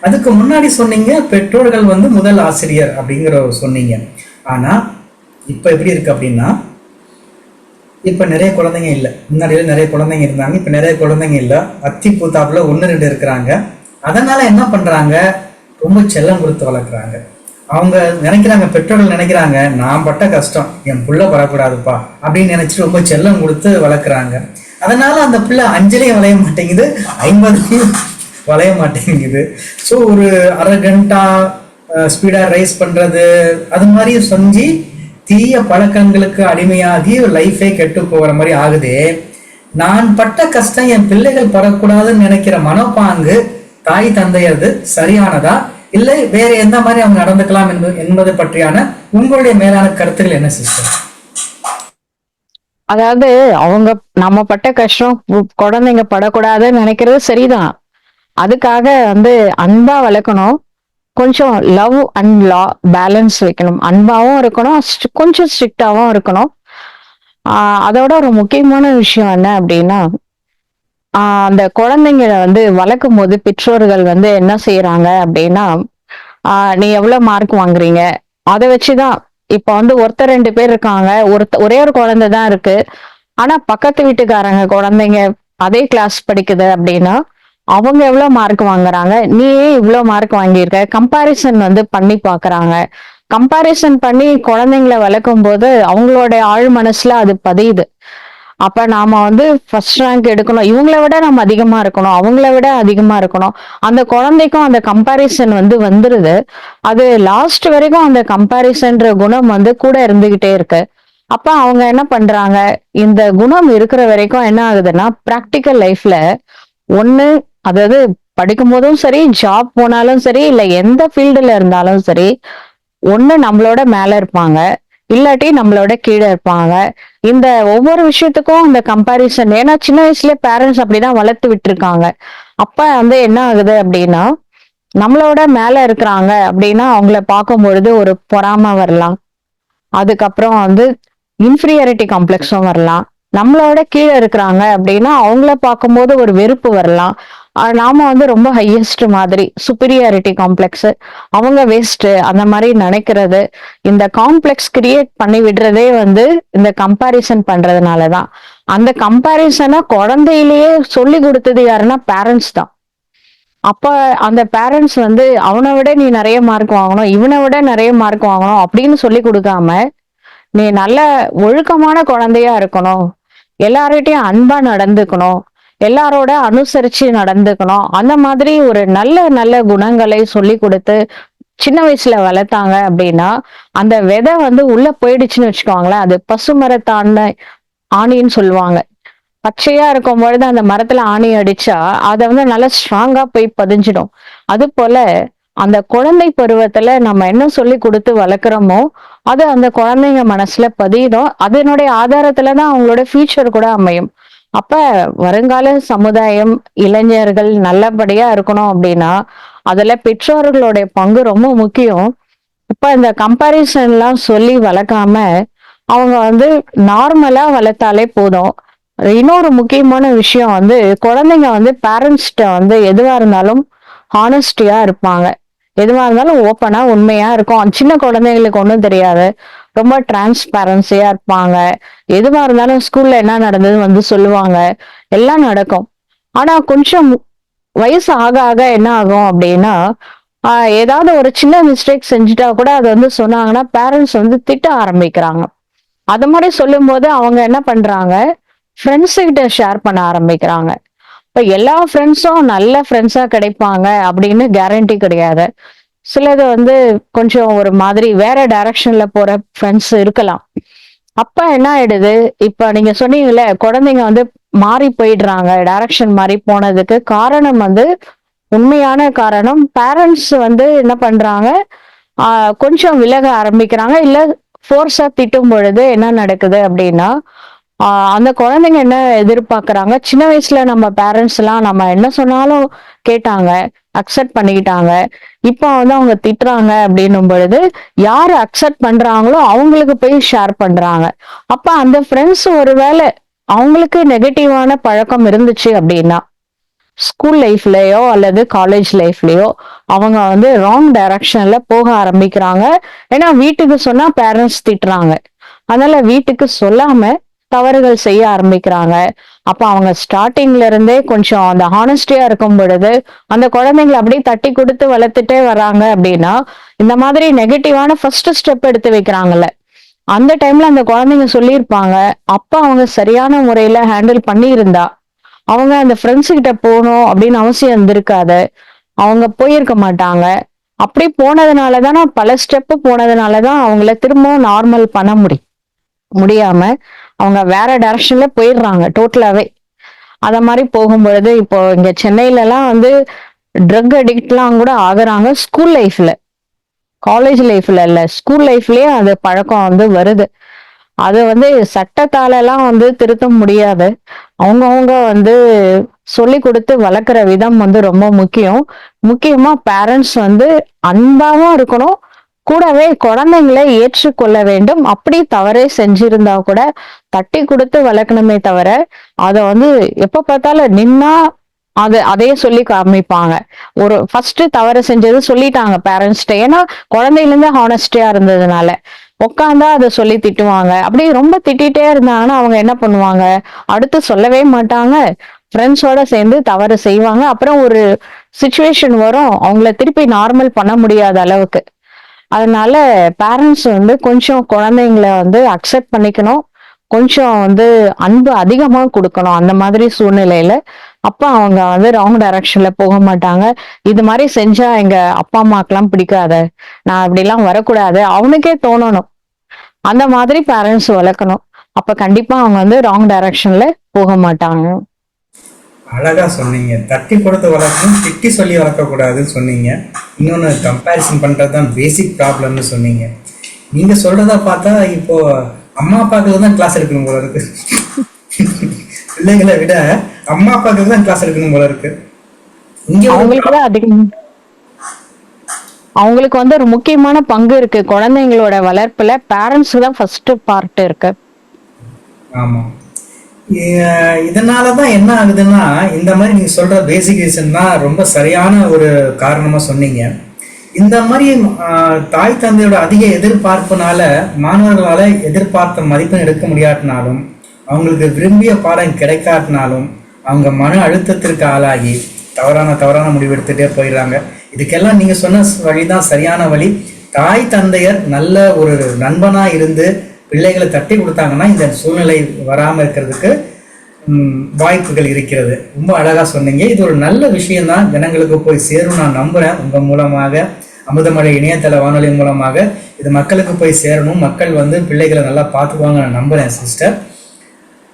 அதுக்கு முன்னாடி சொன்னீங்க பெற்றோர்கள் வந்து முதல் ஆசிரியர் அப்படிங்கிற சொன்னீங்க. ஆனா இப்ப எப்படி இருக்கு அப்படின்னா இப்ப நிறைய குழந்தைங்க இல்லை. முன்னாடியில நிறைய குழந்தைங்க இருந்தாங்க இப்ப நிறைய குழந்தைங்க இல்லை. அத்தி பூத்தாப்புல ஒன்று ரெண்டு இருக்கிறாங்க. அதனால என்ன பண்றாங்க? ரொம்ப செல்லம் கொடுத்து வளர்க்குறாங்க. அவங்க நினைக்கிறாங்க பெற்றோர்கள் நினைக்கிறாங்க நான் பட்ட கஷ்டம் என் புள்ள வரக்கூடாதுப்பா அப்படின்னு நினைச்சு ரொம்ப செல்லம் கொடுத்து வளர்க்குறாங்க. அதனால அந்த பிள்ளை அஞ்சலையும் விளைய மாட்டேங்குது. ஐம்பதுலையும் வளைய மாட்டேங்குது. ஸோ ஒரு அரை கண்டா ஸ்பீடா ரைஸ் பண்றது அது மாதிரி செஞ்சு தீய பழக்கங்களுக்கு அடிமையாகி லைஃபே கெட்டு போகிற மாதிரி ஆகுதே. நான் பட்ட கஷ்டம் என் பிள்ளைகள் படக்கூடாதுன்னு நினைக்கிற மனப்பாங்கு தாய் தந்தையது சரியானதா? இல்லை வேற எந்த மாதிரி அவங்க நடந்துக்கலாம் என்பது என்பது பற்றியான உங்களுடைய மேலான கருத்துக்கள் என்ன சிஸ்டர் அதாவது அவங்க நம்ம பட்ட கஷ்டம் குழந்தைங்க படக்கூடாதுன்னு நினைக்கிறது சரிதான். அதுக்காக வந்து அன்பா வளர்க்கணும். கொஞ்சம் லவ் அண்ட் லா பேலன்ஸ் வைக்கணும். அன்பாவும் இருக்கணும். கொஞ்சம் ஸ்ட்ரிக்டாவும் இருக்கணும். அதோட ஒரு முக்கியமான விஷயம் என்ன அப்படின்னா அந்த குழந்தைங்களை வந்து வளர்க்கும் போது பெற்றோர்கள் வந்து என்ன செய்யறாங்க அப்படின்னா ஆஹ் நீ எவ்வளவு மார்க் வாங்குறீங்க? அதை வச்சுதான் இப்ப வந்து ஒருத்தர் ரெண்டு பேர் இருக்காங்க. ஒருத்த ஒரே ஒரு குழந்தை தான் இருக்கு. ஆனா பக்கத்து வீட்டுக்காரங்க குழந்தைங்க அதே கிளாஸ் படிக்குது அப்படின்னா அவங்க எவ்வளவு மார்க் வாங்குறாங்க? நீ ஏன் இவ்வளவு மார்க் வாங்கியிருக்க? கம்பாரிசன் வந்து பண்ணி பாக்குறாங்க கம்பாரிசன் பண்ணி குழந்தைங்களை வளர்க்கும் போது அவங்களோட ஆழ் மனசுல அது பதியுது. அப்ப நாம வந்து ஃபர்ஸ்ட் ரேங்க் எடுக்கணும். இவங்கள விட நம்ம அதிகமா இருக்கணும். அவங்கள விட அதிகமா இருக்கணும். அந்த குழந்தைக்கும் அந்த கம்பாரிசன் வந்து வந்துருது. அது லாஸ்ட் வரைக்கும் அந்த கம்பாரிசன்ற குணம் வந்து கூட இருந்துகிட்டே இருக்கு. அப்ப அவங்க என்ன பண்றாங்க? இந்த குணம் இருக்கிற வரைக்கும் என்ன ஆகுதுன்னா ப்ராக்டிக்கல் லைஃப்ல ஒன்னு அதாவது படிக்கும் போதும் சரி ஜாப் போனாலும் சரி இல்ல எந்த ஃபீல்டுல இருந்தாலும் சரி ஒண்ணு நம்மளோட மேல இருப்பாங்க. இல்லாட்டி நம்மளோட கீழே இருப்பாங்க. இந்த ஒவ்வொரு விஷயத்துக்கும் இந்த கம்பாரிசன் ஏன்னா சின்ன வயசுல பேரண்ட்ஸ் அப்படிதான் வளர்த்து விட்டுருக்காங்க. அப்ப வந்து என்ன ஆகுது அப்படின்னா நம்மளோட மேல இருக்கிறாங்க அப்படின்னா அவங்கள பார்க்கும் பொழுது ஒரு பொறாமை வரலாம். அதுக்கப்புறம் வந்து இன்ஃபீரியாரிட்டி காம்ப்ளெக்ஸும் வரலாம். நம்மளோட கீழே இருக்கிறாங்க அப்படின்னா அவங்கள பார்க்கும்போது ஒரு வெறுப்பு வரலாம். நாம வந்து ரொம்ப ஹையஸ்ட் மாதிரி சுப்பீரியாரிட்டி காம்ப்ளெக்ஸ் அவங்க வேஸ்ட் அந்த மாதிரி நினைக்கிறது இந்த காம்ப்ளெக்ஸ் கிரியேட் பண்ணி விடுறதே வந்து இந்த கம்பாரிசன் பண்றதுனாலதான். அந்த கம்பாரிசனை குழந்தையிலேயே சொல்லி கொடுத்தது யாருன்னா பேரண்ட்ஸ் தான். அப்ப அந்த பேரண்ட்ஸ் வந்து அவனை விட நீ நிறைய மார்க் வாங்கணும் இவனை விட நிறைய மார்க் வாங்கணும் அப்படின்னு சொல்லி கொடுக்காம நீ நல்ல ஒழுக்கமான குழந்தையா இருக்கணும் எல்லார்கிட்டையும் அன்பா நடந்துக்கணும் எல்லாரோட அனுசரிச்சு நடந்துக்கணும். அந்த மாதிரி ஒரு நல்ல நல்ல குணங்களை சொல்லி கொடுத்து சின்ன வயசுல வளர்த்தாங்க அப்படின்னா அந்த விதை வந்து உள்ள போயிடுச்சுன்னு வச்சுக்கோங்களேன். அது பசுமரத்தாண்ட ஆணின்னு சொல்லுவாங்க. பச்சையா இருக்கும் பொழுது அந்த மரத்துல ஆணி அடிச்சா அதை வந்து நல்லா ஸ்ட்ராங்கா போய் பதிஞ்சிடும். அது போல அந்த குழந்தை பருவத்துல நம்ம என்ன சொல்லி கொடுத்து வளர்க்குறோமோ அது அந்த குழந்தைங்க மனசுல பதியிடும் அதனுடைய ஆதாரத்துல தான் அவங்களோட ஃபியூச்சர் கூட அமையும். அப்ப வருங்கால சமுதாயம் இளைஞர்கள் நல்லபடியா இருக்கணும் அப்படின்னா அதுல பெற்றோர்களுடைய பங்கு ரொம்ப முக்கியம். இப்ப இந்த கம்பாரிசன் எல்லாம் சொல்லி வளர்க்காம அவங்க வந்து நார்மலா வளர்த்தாலே போதும். இன்னொரு முக்கியமான விஷயம் வந்து குழந்தைங்க வந்து பேரண்ட்ஸ்கிட்ட வந்து எதுவா இருந்தாலும் ஹானஸ்டியா இருப்பாங்க. எதுவா இருந்தாலும் ஓப்பனா உண்மையா இருக்கும். சின்ன குழந்தைங்களுக்கு ஒன்றும் தெரியாது. ரொம்ப டிரான்ஸ்பேரன்சியா இருப்பாங்க. எதுவா இருந்தாலும் ஸ்கூல்ல என்ன நடந்தது வந்து சொல்லுவாங்க. எல்லாம் நடக்கும். ஆனா கொஞ்சம் வயசு ஆக ஆக என்ன ஆகும் அப்படின்னா ஆஹ் ஏதாவது ஒரு சின்ன மிஸ்டேக் செஞ்சுட்டா கூட அது வந்து சொன்னாங்கன்னா பேரண்ட்ஸ் வந்து திட்ட ஆரம்பிக்கிறாங்க. அது மாதிரி சொல்லும்போது அவங்க என்ன பண்றாங்க? ஃப்ரெண்ட்ஸ் கிட்ட ஷேர் பண்ண ஆரம்பிக்கிறாங்க. இப்ப எல்லா ஃப்ரெண்ட்ஸும் நல்ல ஃப்ரெண்ட்ஸா கிடைப்பாங்க அப்படின்னு கேரண்டி கிடையாது. சிலது வந்து கொஞ்சம் ஒரு மாதிரி வேற டைரக்ஷன்ல போற ஃப்ரெண்ட்ஸ் இருக்கலாம். அப்ப என்ன ஆயிடுது? இப்ப நீங்க சொன்னீங்கல்ல குழந்தைங்க வந்து மாறி போயிடுறாங்க டைரக்ஷன் மாறி போனதுக்கு காரணம் வந்து உண்மையான காரணம் பேரண்ட்ஸ் வந்து என்ன பண்றாங்க? கொஞ்சம் விலக ஆரம்பிக்கிறாங்க. இல்ல ஃபோர்ஸா திட்டும் பொழுது என்ன நடக்குது அப்படின்னா அந்த குழந்தைங்க என்ன எதிர்பார்க்கறாங்க? சின்ன வயசுல நம்ம பேரண்ட்ஸ் எல்லாம் நம்ம என்ன சொன்னாலும் கேட்டாங்க. அக்செப்ட் பண்ணிக்கிட்டாங்க. இப்போ வந்து அவங்க திட்டுறாங்க அப்படின்னும் பொழுது யாரு அக்செப்ட் பண்றாங்களோ அவங்களுக்கு போய் ஷேர் பண்றாங்க. அப்ப அந்த ஃப்ரெண்ட்ஸ் ஒருவேளை அவங்களுக்கு நெகட்டிவான பழக்கம் இருந்துச்சு அப்படின்னா ஸ்கூல் லைஃப்லயோ அல்லது காலேஜ் லைஃப்லயோ அவங்க வந்து ராங் டைரக்ஷன்ல போக ஆரம்பிக்கிறாங்க. ஏன்னா வீட்டுக்கு சொன்னா பேரண்ட்ஸ் திட்டுறாங்க. அதனால வீட்டுக்கு சொல்லாம தவறுகள் செய்ய ஆரம்பிக்கிறாங்க. அப்ப அவங்க ஸ்டார்டிங்ல இருந்தே கொஞ்சம் அந்த ஹானஸ்டியா இருக்கும் பொழுது அந்த குழந்தைங்களை அப்படியே தட்டி கொடுத்து வளர்த்துட்டே வராங்க அப்படின்னா இந்த மாதிரி நெகட்டிவான ஃபர்ஸ்ட் ஸ்டெப் எடுத்து வைக்கிறாங்கல்ல. அந்த டைம்ல அந்த குழந்தைங்க சொல்லியிருப்பாங்க அப்ப அவங்க சரியான முறையில ஹேண்டில் பண்ணியிருந்தா அவங்க அந்த ஃப்ரெண்ட்ஸு கிட்ட போகணும் அப்படின்னு அவசியம் இருந்திருக்காது. அவங்க போயிருக்க மாட்டாங்க. அப்படி போனதுனால தானே பல ஸ்டெப்பு போனதுனால தான் அவங்கள திரும்பவும் நார்மல் பண்ண முடியும். முடியாம அவங்க வேற டைரக்ஷன்ல போயிடுறாங்க டோட்டலாவே அத மாதிரி போகும்பொழுது இப்போ இங்க சென்னையில எல்லாம் வந்து ட்ரக் அடிக்ட்லாம் கூட ஆகுறாங்க ஸ்கூல் லைஃப்ல காலேஜ் லைஃப்ல இல்ல ஸ்கூல் லைஃப்லயே அது பழக்கம் வந்து வருது. அது வந்து சட்டத்தால எல்லாம் வந்து திருத்த முடியாது. அவங்கவுங்க வந்து சொல்லி கொடுத்து வளர்க்குற விதம் வந்து ரொம்ப முக்கியம். முக்கியமா பேரண்ட்ஸ் வந்து அன்பாவும் இருக்கணும் கூடவே குழந்தைங்களை ஏற்றுக்கொள்ள வேண்டும். அப்படி தவறே செஞ்சிருந்தா கூட தட்டி கொடுத்து வளர்க்கணுமே தவிர அதை வந்து எப்ப பார்த்தாலும் நின்னா அது அதையே சொல்லி காமிப்பாங்க. ஒரு ஃபர்ஸ்ட் தவறு செஞ்சது சொல்லிட்டாங்க பேரண்ட்ஸ்ட ஏன்னா குழந்தையில இருந்து ஹானஸ்டியா இருந்ததுனால. உட்காந்தா அதை சொல்லி திட்டுவாங்க. அப்படி ரொம்ப திட்டிகிட்டே இருந்தாங்கன்னா அவங்க என்ன பண்ணுவாங்க? அடுத்து சொல்லவே மாட்டாங்க. ஃப்ரெண்ட்ஸோட சேர்ந்து தவறு செய்வாங்க. அப்புறம் ஒரு சுச்சுவேஷன் வரும். அவங்கள திருப்பி நார்மல் பண்ண முடியாத அளவுக்கு. அதனால பேரண்ட்ஸ் வந்து கொஞ்சம் குழந்தைங்கள வந்து அக்செப்ட் பண்ணிக்கணும். கொஞ்சம் வந்து அன்பு அதிகமாக கொடுக்கணும் அந்த மாதிரி சூழ்நிலையில. அப்போ அவங்க வந்து ராங் டைரக்ஷன்ல போக மாட்டாங்க. இது மாதிரி செஞ்சா எங்க அப்பா அம்மாக்கெல்லாம் பிடிக்காது. நான் அப்படிலாம் வரக்கூடாது. அவனுக்கே தோணணும். அந்த மாதிரி பேரண்ட்ஸ் வளர்க்கணும். அப்ப கண்டிப்பா அவங்க வந்து ராங் டைரக்ஷன்ல போக மாட்டாங்க. அழகா சொன்னீங்க. தட்டி கொடுத்து வளர்க்கணும் திட்டி சொல்லி வளர்க்கக்கூடாதுன்னு சொன்னீங்க. இன்னொன்று கம்பேரிசன் பண்ணுறது தான் பேசிக் ப்ராப்ளம்னு சொன்னீங்க. நீங்க சொல்றத பார்த்தா இப்போ அம்மா அப்பாக்களுக்கு தான் கிளாஸ் எடுக்கணும் போல இருக்கு. பிள்ளைகளை விட அம்மா அப்பாக்களுக்கு தான் கிளாஸ் எடுக்கணும் போல இருக்கு. இங்க அவங்களுக்கு தான் அதிகம் அவங்களுக்கு வந்து ஒரு முக்கியமான பங்கு இருக்கு. குழந்தைங்களோட வளர்ப்புல பேரண்ட்ஸ் தான் ஃபர்ஸ்ட் பார்ட் இருக்கு. ஆமா. இதனால தான் என்ன ஆகுதுன்னா இந்த மாதிரி நீங்கள் சொல்கிற பேசிக் ரீசன் தான் ரொம்ப சரியான ஒரு காரணமாக சொன்னீங்க. இந்த மாதிரி தாய் தந்தையோட அதிக எதிர்பார்ப்புனால மாணவர்களால் எதிர்பார்த்த மதிப்பெண் எடுக்க முடியாட்டினாலும் அவங்களுக்கு விரும்பிய பாடம் கிடைக்காட்டினாலும் அவங்க மன அழுத்தத்திற்கு ஆளாகி தவறான தவறான முடிவு எடுத்துகிட்டே போயிடுறாங்க. இதுக்கெல்லாம் நீங்கள் சொன்ன வழி தான் சரியான வழி. தாய் தந்தையர் நல்ல ஒரு நண்பனாக இருந்து பிள்ளைகளை தட்டி கொடுத்தாங்கன்னா இந்த சூழ்நிலை வராமல் இருக்கிறதுக்கு வாய்ப்புகள் இருக்கிறது. ரொம்ப அழகாக சொன்னீங்க. இது ஒரு நல்ல விஷயம்தான். ஜனங்களுக்கு போய் சேரும் நான் நம்புகிறேன் உங்கள் மூலமாக அமுதமலை இணையதள வானொலி மூலமாக இது மக்களுக்கு போய் சேரணும். மக்கள் வந்து பிள்ளைகளை நல்லா பார்த்துக்குவாங்க நான் நம்புகிறேன் சிஸ்டர்.